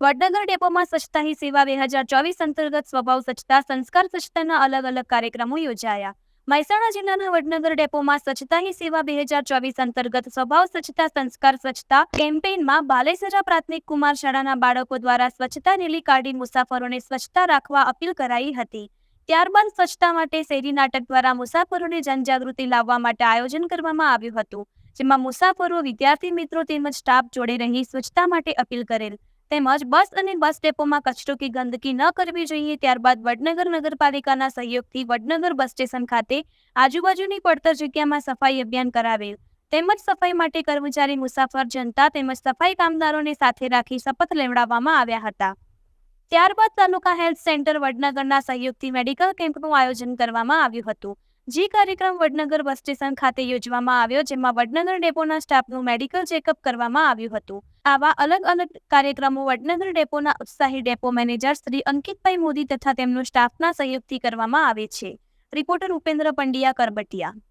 વડનગર ડેપોમાં સ્વચ્છતા હી સેવા બે હજાર ચોવીસ અંતર્ગત સ્વભાવ સ્વચ્છતા, સંસ્કાર સ્વચ્છતાના અલગ અલગ કાર્યક્રમો યોજાયા. મહેસાણા જિલ્લાના વડનગર ડેપોમાં સ્વચ્છતા સેવા બે હજાર ચોવીસ અંતર્ગત સ્વભાવ સ્વચ્છતા, સંસ્કાર સ્વચ્છતા કેમ્પેઇનમાં બાલેસરા પ્રાથમિક કુમાર શાળાના બાળકો દ્વારા સ્વચ્છતા રેલી કાઢી મુસાફરોને સ્વચ્છતા રાખવા અપીલ કરાઈ હતી. ત્યારબાદ સ્વચ્છતા માટે શેરી નાટક દ્વારા મુસાફરોને જનજાગૃતિ લાવવા માટે આયોજન કરવામાં આવ્યું હતું, જેમાં મુસાફરો, વિદ્યાર્થી મિત્રો તેમજ સ્ટાફ જોડે રહી સ્વચ્છતા માટે અપીલ કરેલ. તેમજ બસ અને બસ ડેપોમાં કચરો કે ગંદકી ન કરવી જોઈએ. ત્યારબાદ વડનગર નગરપાલિકાના સહયોગથી વડનગર બસ સ્ટેશન ખાતે આજુબાજુની પડતર જગ્યામાં સફાઈ અભિયાન કરાવેલ. તેમજ સફાઈ માટે કર્મચારી, મુસાફર, જનતા તેમજ સફાઈ કામદારોને સાથે રાખી શપથ લેવડાવવામાં આવ્યા હતા. ત્યારબાદ તાલુકા હેલ્થ સેન્ટર વડનગરના સહયોગથી મેડિકલ કેમ્પનું આયોજન કરવામાં આવ્યું હતું. જે કાર્યક્રમ વડનગર બસ સ્ટેશન ખાતે યોજવામાં આવ્યો, જેમાં વડનગર ડેપોના સ્ટાફનું મેડિકલ ચેકઅપ કરવામાં આવ્યું હતું. આવા અલગ અલગ કાર્યક્રમો વડનગર ડેપોના ઉત્સાહી ડેપો મેનેજર શ્રી અંકિતભાઈ મોદી તથા તેમનો સ્ટાફના સહયોગથી કરવામાં આવે છે. રિપોર્ટર ઉપેન્દ્ર પંડ્યા કરબટિયા.